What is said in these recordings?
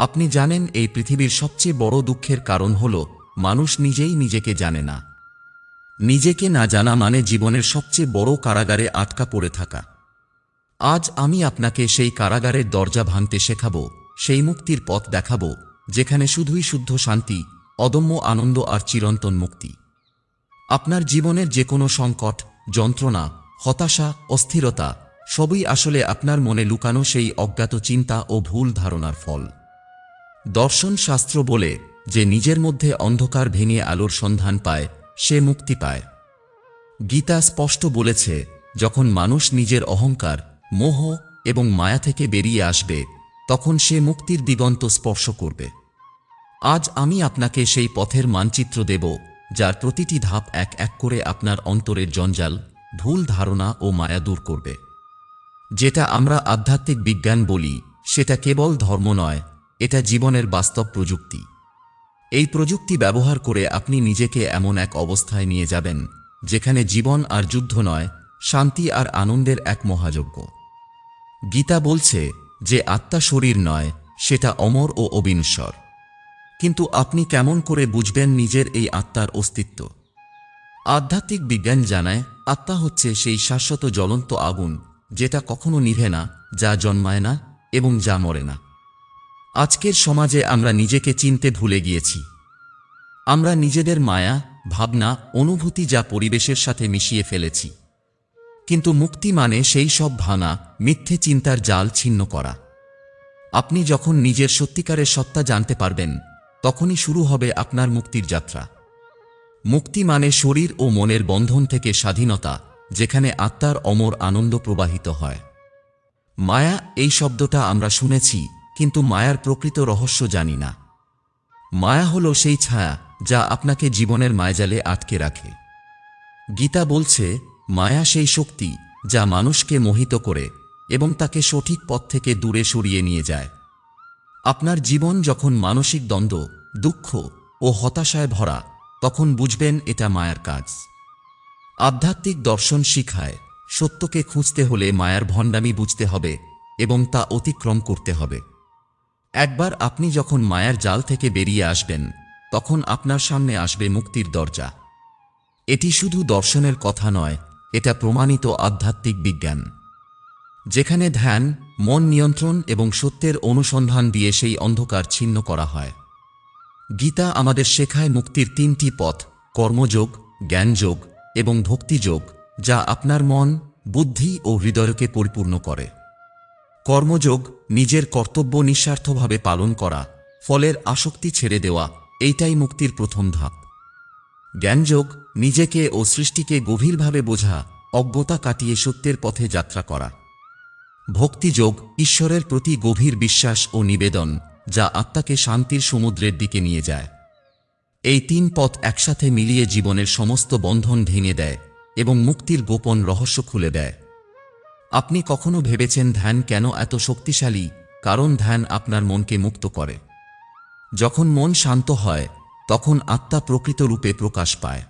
আপনি জানেন এই পৃথিবীর সবচেয়ে বড় দুঃখের কারণ হল, মানুষ নিজেই নিজেকে জানে না। নিজেকে না জানা মানে জীবনের সবচেয়ে বড় কারাগারে আটকা পড়ে থাকা। আজ আমি আপনাকে সেই কারাগারের দরজা ভাঙতে শেখাব, সেই মুক্তির পথ দেখাব, যেখানে শুধুই শুদ্ধ শান্তি, অদম্য আনন্দ আর চিরন্তন মুক্তি। আপনার জীবনের যে কোনো সংকট, যন্ত্রণা, হতাশা, অস্থিরতা, সবই আসলে আপনার মনে লুকানো সেই অজ্ঞাত চিন্তা ও ভুল ধারণার ফল। দর্শন শাস্ত্র বলে যে নিজের মধ্যে অন্ধকার ভেঙে আলোর সন্ধান পায়, সে মুক্তি পায়। গীতা স্পষ্ট বলেছে, যখন মানুষ নিজের অহংকার, মোহ এবং মায়া থেকে বেরিয়ে আসবে, তখন সে মুক্তির দিগন্ত স্পর্শ করবে। আজ আমি আপনাকে সেই পথের মানচিত্র দেব, যার প্রতিটি ধাপ এক এক করে আপনার অন্তরের জঞ্জাল, ভুল ধারণা ও মায়া দূর করবে। যেটা আমরা আধ্যাত্মিক বিজ্ঞান বলি, সেটা কেবল ধর্ম নয় এটা জীবনের বাস্তব প্রযুক্তি। এই প্রযুক্তি ব্যবহার করে আপনি নিজেকে এমন এক অবস্থায় নিয়ে যাবেন, যেখানে জীবন আর যুদ্ধ নয়, শান্তি আর আনন্দের এক মহাযজ্ঞ। গীতা বলছে যে আত্মা শরীর নয়, সেটা অমর ও অবিনশ্বর। কিন্তু আপনি কেমন করে বুঝবেন নিজের এই আত্মার অস্তিত্ব? আধ্যাত্মিক বিজ্ঞান জানায়, আত্মা হচ্ছে সেই শাশ্বত জ্বলন্ত আগুন, যেটা কখনো নিভে না, যা জন্মায় না এবং যা মরে না। আজকের সমাজে আমরা নিজেকে চিনতে ভুলে গিয়েছি। আমরা নিজেদের মায়া, ভাবনা, অনুভূতি যা পরিবেশের সাথে মিশিয়ে ফেলেছি। কিন্তু মুক্তি মানে সেই সব ভাঙা, মিথ্যে চিন্তার জাল ছিন্ন করা। আপনি যখন নিজের সত্যিকারের সত্তা জানতে পারবেন, তখনই শুরু হবে আপনার মুক্তির যাত্রা। মুক্তি মানে শরীর ও মনের বন্ধন থেকে স্বাধীনতা, যেখানে আত্মার অমর আনন্দ প্রবাহিত হয়। মায়া, এই শব্দটা আমরা শুনেছি কিন্তু মায়ার প্রকৃত রহস্য জানি না। মায়া হল সেই ছায়া যা আপনাকে জীবনের মায়াজালে আটকে রাখে। গীতা বলছে, মায়া সেই শক্তি যা মানুষকে মোহিত করে এবং তাকে সঠিক পথ থেকে দূরে সরিয়ে নিয়ে যায়। আপনার জীবন যখন মানসিক দ্বন্দ্ব, দুঃখ ও হতাশায় ভরা, তখন বুঝবেন এটা মায়ার কাজ। আধ্যাত্মিক দর্শন শিখায়, সত্যকে খুঁজতে হলে মায়ার ভণ্ডামি বুঝতে হবে এবং তা অতিক্রম করতে হবে। একবার আপনি যখন মায়ার জাল থেকে বেরিয়ে আসবেন, তখন আপনার সামনে আসবে মুক্তির দরজা। এটি শুধু দর্শনের কথা নয়, এটা প্রমাণিত আধ্যাত্মিক বিজ্ঞান। যেখানে ধ্যান, মন নিয়ন্ত্রণ এবং সত্যের অনুসন্ধান দিয়ে সেই অন্ধকার ছিন্ন করা হয়। গীতা আমাদের শেখায় মুক্তির তিনটি পথ, কর্মযোগ, জ্ঞানযোগ এবং ভক্তিযোগ, যা আপনার মন, বুদ্ধি ও হৃদয়কে পরিপূর্ণ করে। কর্মযোগ নিজের কর্তব্য নিঃস্বার্থভাবে পালন করা, ফলের আসক্তি ছেড়ে দেওয়া, এইটাই মুক্তির প্রথম ধাপ। জ্ঞানযোগ নিজেকে ও সৃষ্টিকে গভীরভাবে বোঝা, অজ্ঞতা কাটিয়ে সত্যের পথে যাত্রা করা। ভক্তিযোগ ঈশ্বরের প্রতি গভীর বিশ্বাস ও নিবেদন, যা আত্মাকে শান্তির সমুদ্রের দিকে নিয়ে যায়। এই তিন পথ একসাথে মিলিয়ে জীবনের সমস্ত বন্ধন ভেঙে দেয় এবং মুক্তির গোপন রহস্য খুলে দেয়। আপনি কখনো ভেবেছেন ধ্যান কেন এত শক্তিশালী? কারণ ধ্যান আপনার মনকে মুক্ত করে। যখন মন শান্ত হয়, তখন আত্মা প্রকৃত রূপে প্রকাশ পায়।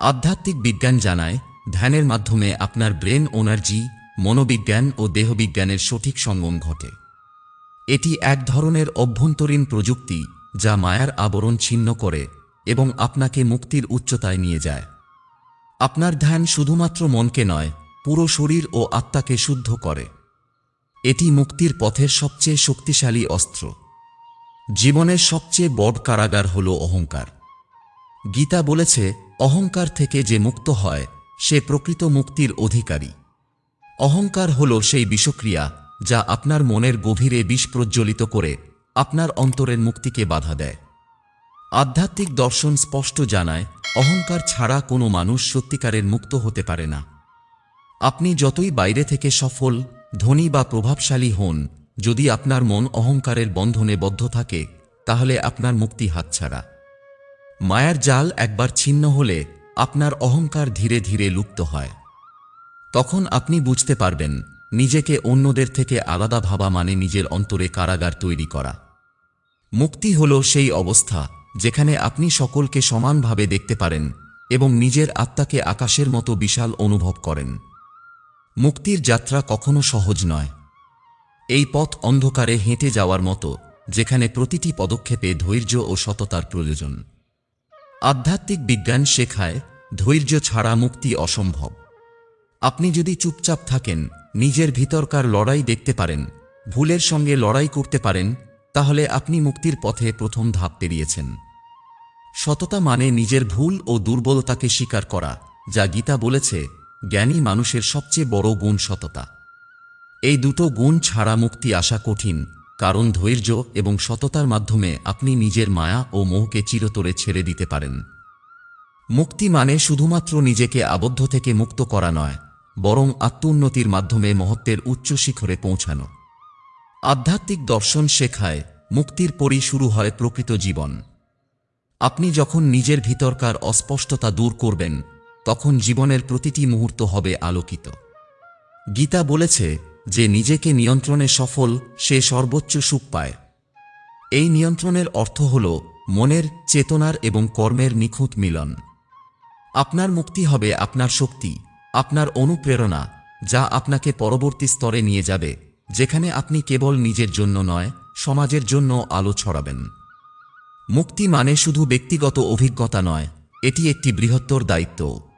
আধ্যাত্মিক বিজ্ঞান জানায়, ধ্যানের মাধ্যমে আপনার ব্রেন এনার্জি, মনোবিজ্ঞান ও দেহবিজ্ঞানের সঠিক সঙ্গম ঘটে। এটি এক ধরনের অভ্যন্তরীণ প্রযুক্তি যা মায়ার আবরণ ছিন্ন করে এবং আপনাকে মুক্তির উচ্চতায় নিয়ে যায়। আপনার ধ্যান শুধুমাত্র মনকে নয় পুরো শরীর ও আত্মাকে শুদ্ধ করে। এটি মুক্তির পথের সবচেয়ে শক্তিশালী অস্ত্র। জীবনের সবচেয়ে বড় কারাগার হল অহংকার। গীতা বলেছে, অহংকার থেকে যে মুক্ত হয়, সে প্রকৃত মুক্তির অধিকারী। অহংকার হল সেই বিষক্রিয়া যা আপনার মনের গভীরে বিষ প্রজ্বলিত করে আপনার অন্তরের মুক্তিকে বাধা দেয়। আধ্যাত্মিক দর্শন স্পষ্ট জানায়, অহংকার ছাড়া কোনো মানুষ সত্যিকারের মুক্ত হতে পারে না। আপনি যতই বাইরে থেকে সফল, ধনী বা প্রভাবশালী হন, যদি আপনার মন অহংকারের বন্ধনে বদ্ধ থাকে, তাহলে আপনার মুক্তি হাতছাড়া। মায়ার জাল একবার ছিন্ন হলে আপনার অহংকার ধীরে ধীরে লুপ্ত হয়। তখন আপনি বুঝতে পারবেন, নিজেকে অন্যদের থেকে আলাদা ভাবা মানে নিজের অন্তরে কারাগার তৈরি করা। মুক্তি হল সেই অবস্থা, যেখানে আপনি সকলকে সমানভাবে দেখতে পারেন এবং নিজের আত্মাকে আকাশের মতো বিশাল অনুভব করেন। মুক্তির যাত্রা কখনো সহজ নয়। এই পথ অন্ধকারে হেঁটে যাওয়ার মতো, যেখানে প্রতিটি পদক্ষেপে ধৈর্য ও সততার প্রয়োজন। আধ্যাত্মিক বিজ্ঞান শেখায়, ধৈর্য ছাড়া মুক্তি অসম্ভব। আপনি যদি চুপচাপ থাকেন, নিজের ভিতরকার লড়াই দেখতে পারেন, ভুলের সঙ্গে লড়াই করতে পারেন, তাহলে আপনি মুক্তির পথে প্রথম ধাপ পেরিয়েছেন। সততা মানে নিজের ভুল ও দুর্বলতাকে স্বীকার করা, যা গীতা বলেছে জ্ঞানী মানুষের সবচেয়ে বড় গুণ সততা। এই দুটো গুণ ছাড়া মুক্তি আসা কঠিন, কারণ ধৈর্য এবং সততার মাধ্যমে আপনি নিজের মায়া ও মোহকে চিরতরে ছেড়ে দিতে পারেন। মুক্তি মানে শুধুমাত্র নিজেকে আবদ্ধ থেকে মুক্ত করা নয়, বরং আত্মোন্নতির মাধ্যমে মহত্বের উচ্চ শিখরে পৌঁছানো। আধ্যাত্মিক দর্শন শেখায়, মুক্তির পরই শুরু হয় প্রকৃত জীবন। আপনি যখন নিজের ভিতরকার অস্পষ্টতা দূর করবেন তখন জীবনের প্রতিটি মুহূর্ত হবে আলোকিত। গীতা বলেছে যে নিজেকে নিয়ন্ত্রণে সফল সে সর্বোচ্চ সুখ পায়। এই নিয়ন্ত্রণের অর্থ হল মনের চেতনার এবং কর্মের নিখুঁত মিলন। আপনার মুক্তি হবে আপনার শক্তি, আপনার অনুপ্রেরণা, যা আপনাকে পরবর্তী স্তরে নিয়ে যাবে, যেখানে আপনি কেবল নিজের জন্য নয়, সমাজের জন্য আলো ছড়াবেন। মুক্তি মানে শুধু ব্যক্তিগত অভিজ্ঞতা নয়, এটি একটি বৃহত্তর দায়িত্ব।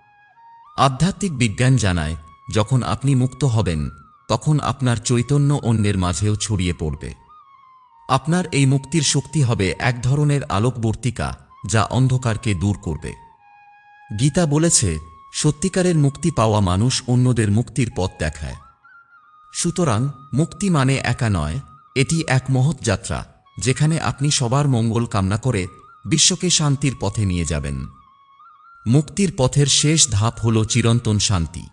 আধ্যাত্মিক বিজ্ঞান জানায়, যখন আপনি মুক্ত হবেন, তখন আপনার চৈতন্য অন্যের মাঝেও ছড়িয়ে পড়বে। আপনার এই মুক্তির শক্তি হবে এক ধরনের আলোকবর্তিকা যা অন্ধকারকে দূর করবে। গীতা বলেছে, সত্যিকারের মুক্তি পাওয়া মানুষ অন্যদের মুক্তির পথ দেখায়। সুতরাং, মুক্তি মানে একা নয়, এটি এক মহৎ যাত্রা, যেখানে আপনি সবার মঙ্গল কামনা করে বিশ্বকে শান্তির পথে নিয়ে যাবেন। মুক্তির পথের শেষ ধাপ হল চিরন্তন শান্তি।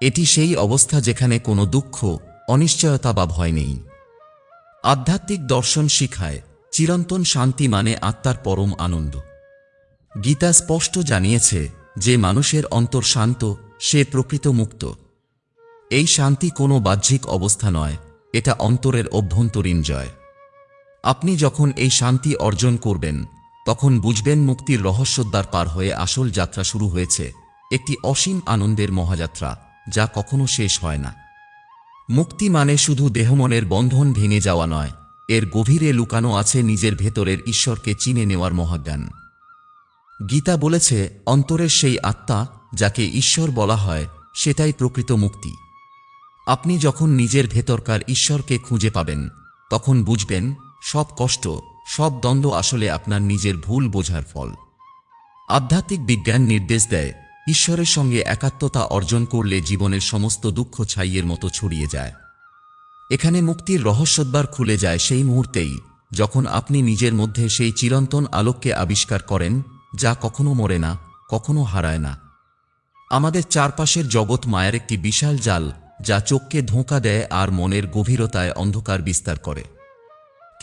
এটি সেই অবস্থা যেখানে কোনো দুঃখ, অনিশ্চয়তা বা ভয় নেই। আধ্যাত্মিক দর্শন শিখায়, চিরন্তন শান্তি মানে আত্মার পরম আনন্দ। গীতা স্পষ্ট জানিয়েছে যে মানুষের অন্তর শান্ত, সে প্রকৃত মুক্ত। এই শান্তি কোনো বাহ্যিক অবস্থা নয়, এটা অন্তরের অভ্যন্তরীণ জয়। আপনি যখন এই শান্তি অর্জন করবেন তখন বুঝবেন মুক্তির রহস্যদ্বার পার হয়ে আসল যাত্রা শুরু হয়েছে, একটি অসীম আনন্দের মহাযাত্রা, যা কখনো শেষ হয় না। মুক্তি মানে শুধু দেহমনের বন্ধন ভেঙে যাওয়া নয়, এর গভীরে লুকানো আছে নিজের ভেতরের ঈশ্বরকে চিনে নেওয়ার মহাজ্ঞান। গীতা বলেছে, অন্তরের সেই আত্মা, যাকে ঈশ্বর বলা হয়, সেটাই প্রকৃত মুক্তি। আপনি যখন নিজের ভেতরকার ঈশ্বরকে খুঁজে পাবেন, তখন বুঝবেন, সব কষ্ট সব দ্বন্দ্ব আসলে আপনার নিজের ভুল বোঝার ফল। আধ্যাত্মিক বিজ্ঞান নির্দেশ দেয়, ঈশ্বরের সঙ্গে একাত্মতা অর্জন করলে জীবনের সমস্ত দুঃখ ছাইয়ের মতো ছড়িয়ে যায়। এখানে মুক্তির রহস্যদ্বার খুলে যায় সেই মুহূর্তেই, যখন আপনি নিজের মধ্যে সেই চিরন্তন আলোককে আবিষ্কার করেন, যা কখনো মরে না, কখনো হারায় না। আমাদের চারপাশের জগৎ মায়ের একটি বিশাল জাল, যা চোখকে ধোঁকা দেয় আর মনের গভীরতায় অন্ধকার বিস্তার করে।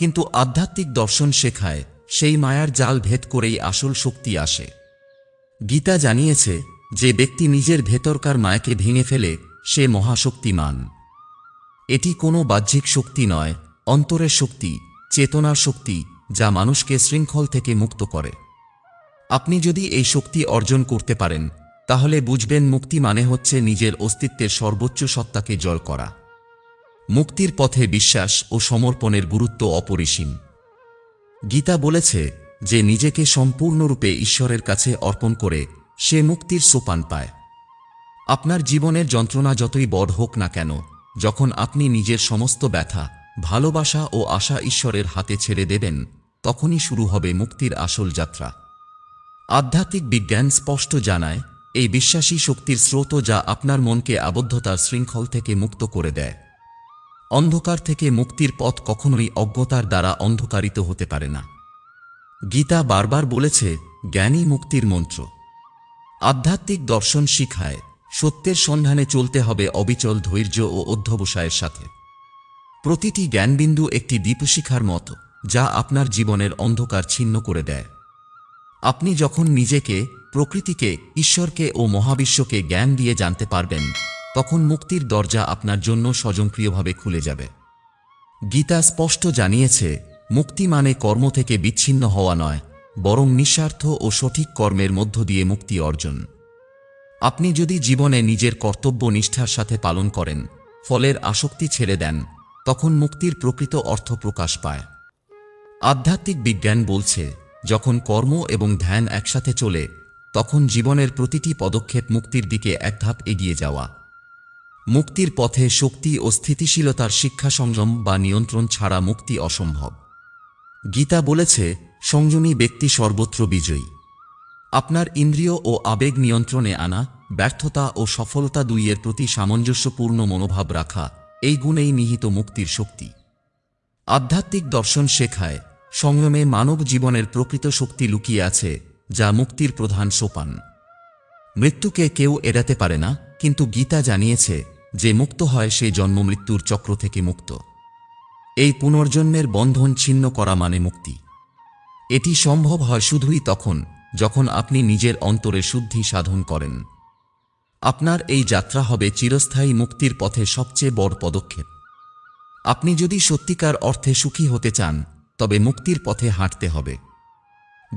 কিন্তু আধ্যাত্মিক দর্শন শেখায়, সেই মায়ার জাল ভেদ করেই আসল শক্তি আসে। গীতা জানিয়েছে যে ব্যক্তি নিজের ভেতরকার মায়াকে ভেঙে ফেলে, সে মহাশক্তিমান। এটি কোনো বাহ্যিক শক্তি নয়, অন্তরের শক্তি, চেতনার শক্তি, যা মানুষকে শৃঙ্খল থেকে মুক্ত করে। আপনি যদি এই শক্তি অর্জন করতে পারেন, তাহলে বুঝবেন মুক্তি মানে হচ্ছে নিজের অস্তিত্বের সর্বোচ্চ সত্তাকে জয় করা। মুক্তির পথে বিশ্বাস ও সমর্পণের গুরুত্ব অপরিসীম। গীতা বলেছে যে নিজেকে সম্পূর্ণরূপে ঈশ্বরের কাছে অর্পণ করে সে মুক্তির সোপান পায়। আপনার জীবনের যন্ত্রণা যতই বড় হোক না কেন, যখন আপনি নিজের সমস্ত ব্যথা, ভালোবাসা ও আশা ঈশ্বরের হাতে ছেড়ে দেবেন, তখনই শুরু হবে মুক্তির আসল যাত্রা। আধ্যাত্মিক বিজ্ঞান স্পষ্ট জানায় এই বিশ্বাসী শক্তির স্রোত যা আপনার মনকে আবদ্ধতার শৃঙ্খল থেকে মুক্ত করে দেয়। অন্ধকার থেকে মুক্তির পথ কখনোই অজ্ঞতার দ্বারা অন্ধকারিত হতে পারে না। গীতা বারবার বলেছে জ্ঞানী মুক্তির মন্ত্র। আধ্যাত্মিক দর্শন শিখায়, সত্যের সন্ধানে চলতে হবে অবিচল ধৈর্য ও অধ্যবসায়ের সাথে। প্রতিটি জ্ঞানবিন্দু একটি দীপশিখার মতো, যা আপনার জীবনের অন্ধকার ছিন্ন করে দেয়। আপনি যখন নিজেকে, প্রকৃতিকে, ঈশ্বরকে ও মহাবিশ্বকে জ্ঞান দিয়ে জানতে পারবেন তখন মুক্তির দরজা আপনার জন্য স্বজনপ্রিয়ভাবে খুলে যাবে। গীতা স্পষ্ট জানিয়েছে, মুক্তি মানে কর্ম থেকে বিচ্ছিন্ন হওয়া নয়, বরং নিঃস্বার্থ ও সঠিক কর্মের মধ্য দিয়ে মুক্তি অর্জন। আপনি যদি জীবনে নিজের কর্তব্য নিষ্ঠার সাথে পালন করেন, ফলের আসক্তি ছেড়ে দেন, তখন মুক্তির প্রকৃত অর্থ প্রকাশ পায়। আধ্যাত্মিক বিজ্ঞান বলছে, যখন কর্ম এবং ধ্যান একসাথে চলে, তখন জীবনের প্রতিটি পদক্ষেপ মুক্তির দিকে এক ধাপ এগিয়ে যাওয়া। মুক্তির পথে শক্তি ও স্থিতিশীলতার শিক্ষা সংযম বা নিয়ন্ত্রণ ছাড়া মুক্তি অসম্ভব। গীতা বলেছে, সংযমী ব্যক্তি সর্বত্র বিজয়ী। আপনার ইন্দ্রিয় ও আবেগ নিয়ন্ত্রণে আনা, ব্যর্থতা ও সফলতা দুইয়ের প্রতি সামঞ্জস্যপূর্ণ মনোভাব রাখা, এই গুণেই নিহিত মুক্তির শক্তি। আধ্যাত্মিক দর্শন শেখায়, সংযমে মানব জীবনের প্রকৃত শক্তি লুকিয়ে আছে, যা মুক্তির প্রধান সোপান। মৃত্যুকে কেউ এড়াতে পারে না, কিন্তু গীতা জানিয়েছে যে মুক্ত হয় সে জন্মমৃত্যুর চক্র থেকে মুক্ত। এই পুনর্জন্মের বন্ধন ছিন্ন করা মানে মুক্তি। এটি সম্ভব হয় শুধুই তখন, যখন আপনি নিজের অন্তরে শুদ্ধি সাধন করেন। আপনার এই যাত্রা হবে চিরস্থায়ী মুক্তির পথে সবচেয়ে বড় পদক্ষেপ। আপনি যদি সত্যিকার অর্থে সুখী হতে চান, তবে মুক্তির পথে হাঁটতে হবে।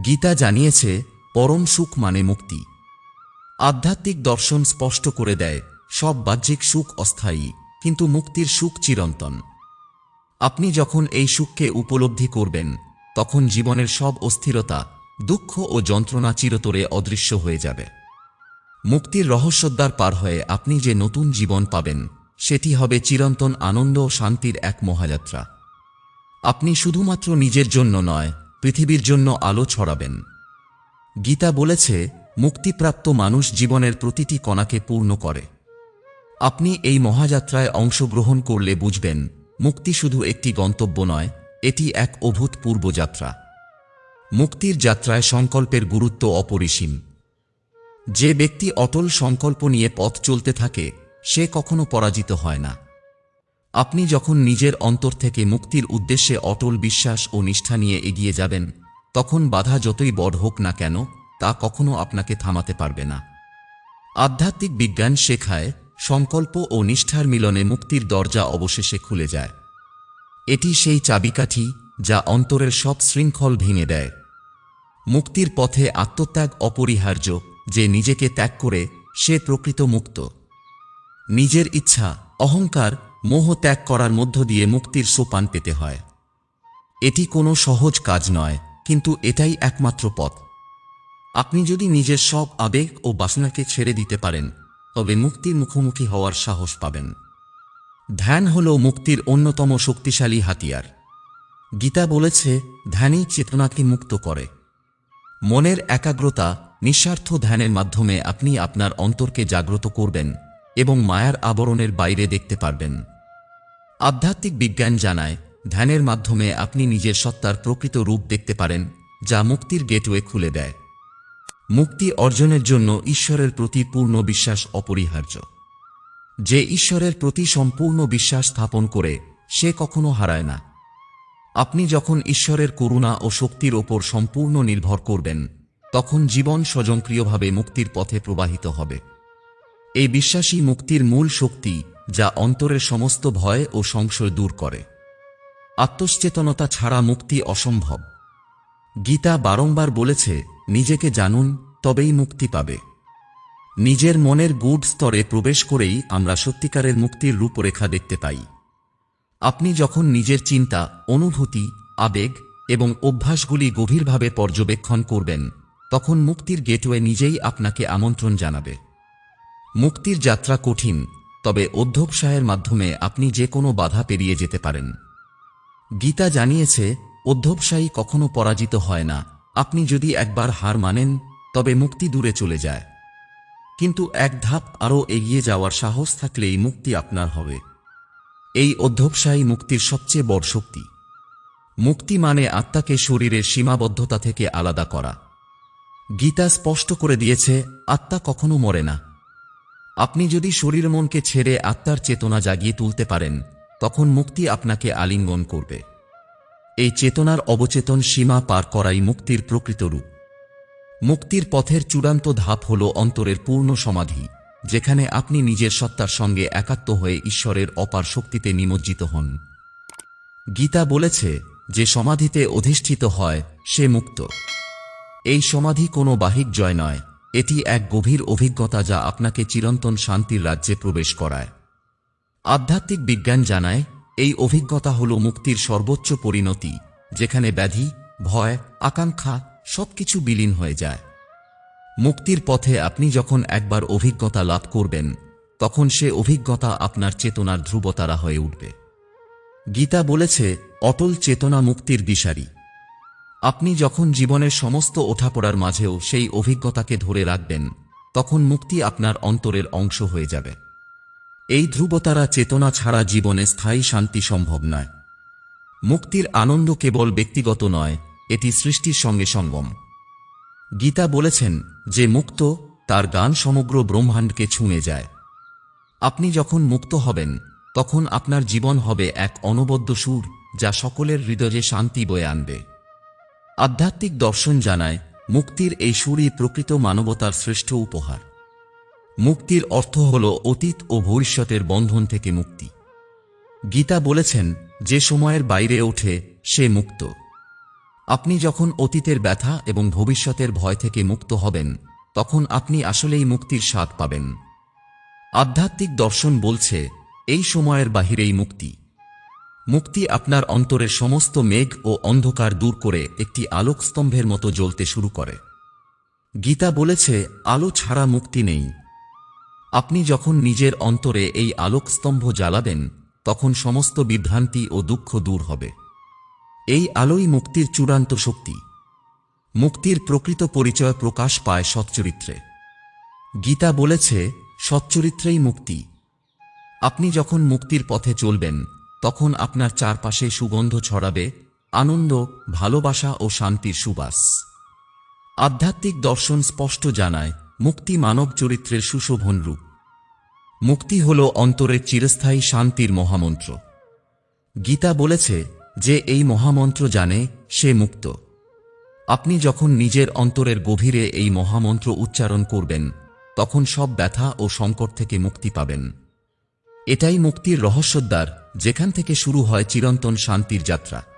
গীতা জানিয়েছে, পরম সুখ মানে মুক্তি। আধ্যাত্মিক দর্শন স্পষ্ট করে দেয় সব বাহ্যিক সুখ অস্থায়ী, কিন্তু মুক্তির সুখ চিরন্তন। আপনি যখন এই সুখকে উপলব্ধি করবেন, তখন জীবনের সব অস্থিরতা, দুঃখ ও যন্ত্রণা চিরতরে অদৃশ্য হয়ে যাবে। মুক্তির রহস্যদ্বার পার হয়ে আপনি যে নতুন জীবন পাবেন, সেটি হবে চিরন্তন আনন্দ ও শান্তির এক মহাযাত্রা। আপনি শুধুমাত্র নিজের জন্য নয়, পৃথিবীর জন্য আলো ছড়াবেন। গীতা বলেছে, মুক্তিপ্রাপ্ত মানুষ জীবনের প্রতিটি কণাকে পূর্ণ করে। আপনি এই মহাযাত্রায় অংশগ্রহণ করলে বুঝবেন, মুক্তি শুধু একটি গন্তব্য নয়, এটি এক অভূতপূর্ব যাত্রা মুক্তির যাত্রায় সংকল্পের গুরুত্ব অপরিসীম। যে ব্যক্তি অটল সংকল্প নিয়ে পথ চলতে থাকে, সে কখনো পরাজিত হয় না। আপনি যখন নিজের অন্তর থেকে মুক্তির উদ্দেশ্যে অটল বিশ্বাস ও নিষ্ঠা নিয়ে এগিয়ে যাবেন, তখন বাধা যতই বড় হোক না কেন, তা কখনো আপনাকে থামাতে পারবে না। আধ্যাত্মিক বিজ্ঞান শেখায় সংকল্প ও নিষ্ঠার মিলনে মুক্তির দরজা অবশেষে খুলে যায়। এটি সেই চাবিকাঠি যা অন্তরের সব শৃঙ্খল ভেঙে দেয়। মুক্তির পথে আত্মত্যাগ অপরিহার্য যে নিজেকে ত্যাগ করে সে প্রকৃত মুক্ত। নিজের ইচ্ছা, অহংকার, মোহ ত্যাগ করার মধ্য দিয়ে মুক্তির সোপান পেতে হয়। এটি কোনো সহজ কাজ নয়, কিন্তু এটাই একমাত্র পথ। আপনি যদি নিজের সব আবেগ ও বাসনাকে ছেড়ে দিতে পারেন তবে মুক্তির মুখোমুখি হওয়ার সাহস পাবেন। ধ্যান হল মুক্তির অন্যতম শক্তিশালী হাতিয়ার। গীতা বলেছে, ধ্যানই চেতনাকে মুক্ত করে। মনের একাগ্রতা নিঃস্বার্থ ধ্যানের মাধ্যমে আপনি আপনার অন্তরকে জাগ্রত করবেন এবং মায়ার আবরণের বাইরে দেখতে পারবেন। আধ্যাত্মিক বিজ্ঞান জানায়, ধ্যানের মাধ্যমে আপনি নিজের সত্তার প্রকৃত রূপ দেখতে পারেন, যা মুক্তির গেটওয়ে খুলে দেয়। মুক্তি অর্জনের জন্য ঈশ্বরের প্রতি পূর্ণ বিশ্বাস অপরিহার্য। যে ঈশ্বরের প্রতি সম্পূর্ণ বিশ্বাস স্থাপন করে, সে কখনো হারায় না। আপনি যখন ঈশ্বরের করুণা ও শক্তির ওপর সম্পূর্ণ নির্ভর করবেন, তখন জীবন স্বয়ংক্রিয়ভাবে মুক্তির পথে প্রবাহিত হবে। এই বিশ্বাসী মুক্তির মূল শক্তি, যা অন্তরের সমস্ত ভয় ও সংশয় দূর করে। আত্মসচেতনতা ছাড়া মুক্তি অসম্ভব। গীতা বারংবার বলেছে নিজেকে জানুন, তবেই মুক্তি পাবে। নিজের মনের গুড স্তরে প্রবেশ করেই আমরা সত্যিকারের মুক্তির রূপরেখা দেখতে পাই। আপনি যখন নিজের চিন্তা, অনুভূতি, আবেগ এবং অভ্যাসগুলি গভীরভাবে পর্যবেক্ষণ করবেন, তখন মুক্তির গেটওয়ে নিজেই আপনাকে আমন্ত্রণ জানাবে। মুক্তির যাত্রা কঠিন, তবে অধ্যবসায়ের মাধ্যমে আপনি যে কোনো বাধা পেরিয়ে যেতে পারেন। গীতা জানিয়েছে অধ্যবসায়ী কখনো পরাজিত হয় না। আপনি যদি একবার হার মানেন, তবে মুক্তি দূরে চলে যায়। কিন্তু এক ধাপ আরও এগিয়ে যাওয়ার সাহস থাকলেই মুক্তি আপনার হবে। এই অধ্যবসায়ী মুক্তির সবচেয়ে বড় শক্তি। মুক্তি মানে আত্মাকে শরীরের সীমাবদ্ধতা থেকে আলাদা করা। গীতা স্পষ্ট করে দিয়েছে, আত্মা কখনো মরে না। আপনি যদি শরীর মনকে ছেড়ে আত্মার চেতনা জাগিয়ে তুলতে পারেন, তখন মুক্তি আপনাকে আলিঙ্গন করবে। এই চেতনার অবচেতন সীমা পার করাই মুক্তির প্রকৃত রূপ। মুক্তির পথের চূড়ান্ত ধাপ হল অন্তরের পূর্ণ সমাধি, যেখানে আপনি নিজের সত্তার সঙ্গে একাত্ম হয়ে ঈশ্বরের অপার শক্তিতে নিমজ্জিত হন। গীতা বলেছে, যে সমাধিতে অধিষ্ঠিত হয়, সে মুক্ত। এই সমাধি কোনো বাহিক জয় নয়, এটি এক গভীর অভিজ্ঞতা যা আপনাকে চিরন্তন শান্তির রাজ্যে প্রবেশ করায়। আধ্যাত্মিক বিজ্ঞান জানায় এই অভিজ্ঞতা হল মুক্তির সর্বোচ্চ পরিণতি, যেখানে ব্যাধি, ভয়, আকাঙ্ক্ষা সবকিছু বিলীন হয়ে যায়। মুক্তির পথে আপনি যখন একবার অভিজ্ঞতা লাভ করবেন, তখন সে অভিজ্ঞতা আপনার চেতনার ধ্রুবতারা হয়ে উঠবে। গীতা বলেছে, অটল চেতনা মুক্তির দিশারি। আপনি যখন জীবনের সমস্ত ওঠাপড়ার মাঝেও সেই অভিজ্ঞতাকে ধরে রাখবেন, তখন মুক্তি আপনার অন্তরের অংশ হয়ে যাবে। এই ধ্রুবতারা চেতনা ছাড়া জীবনে স্থায়ী শান্তি সম্ভব নয়। মুক্তির আনন্দ কেবল ব্যক্তিগত নয়, এটি সৃষ্টির সঙ্গে সঙ্গম। গীতা বলেছেন যে মুক্ত তার গান সমগ্র ব্রহ্মাণ্ডকে ছুঁয়ে যায়। আপনি যখন মুক্ত হবেন, তখন আপনার জীবন হবে এক অনবদ্য সুর যা সকলের হৃদয়ে শান্তি বয়ে আনবে। আধ্যাত্মিক দর্শন জানায়, মুক্তির এই সুরই প্রকৃত মানবতার শ্রেষ্ঠ উপহার। মুক্তির অর্থ হল অতীত ও ভবিষ্যতের বন্ধন থেকে মুক্তি। গীতা বলেছেন, যে সময়ের বাইরে ওঠে, সে মুক্ত। আপনি যখন অতীতের ব্যথা এবং ভবিষ্যতের ভয় থেকে মুক্ত হবেন, তখন আপনি আসলেই মুক্তির স্বাদ পাবেন। আধ্যাত্মিক দর্শন বলছে, এই সময়ের বাহিরেই মুক্তি। মুক্তি আপনার অন্তরের সমস্ত মেঘ ও অন্ধকার দূর করে একটি আলোকস্তম্ভের মতো জ্বলতে শুরু করে। গীতা বলেছে, আলো ছাড়া মুক্তি নেই। আপনি যখন নিজের অন্তরে এই আলোকস্তম্ভ জ্বালাবেন, তখন সমস্ত বিভ্রান্তি ও দুঃখ দূর হবে। এই আলোই মুক্তির চূড়ান্ত শক্তি। মুক্তির প্রকৃত পরিচয় প্রকাশ পায় সচ্চরিত্রে। গীতা বলেছে, সচ্চরিত্রেই মুক্তি। আপনি যখন মুক্তির পথে চলবেন, তখন আপনার চারপাশে সুগন্ধ ছড়াবে, আনন্দ, ভালোবাসা ও শান্তির সুবাস। আধ্যাত্মিক দর্শন স্পষ্ট জানায় মুক্তি মানব চরিত্রের সুশোভন রূপ। মুক্তি হল অন্তরের চিরস্থায়ী শান্তির মহামন্ত্র। গীতা বলেছে যে এই মহামন্ত্র জানে, সে মুক্ত। আপনি যখন নিজের অন্তরের গভীরে এই মহামন্ত্র উচ্চারণ করবেন, তখন সব ব্যথা ও সংকট থেকে মুক্তি পাবেন। এটাই মুক্তির রহস্যোদ্বার যেখান থেকে শুরু হয় চিরন্তন শান্তির যাত্রা।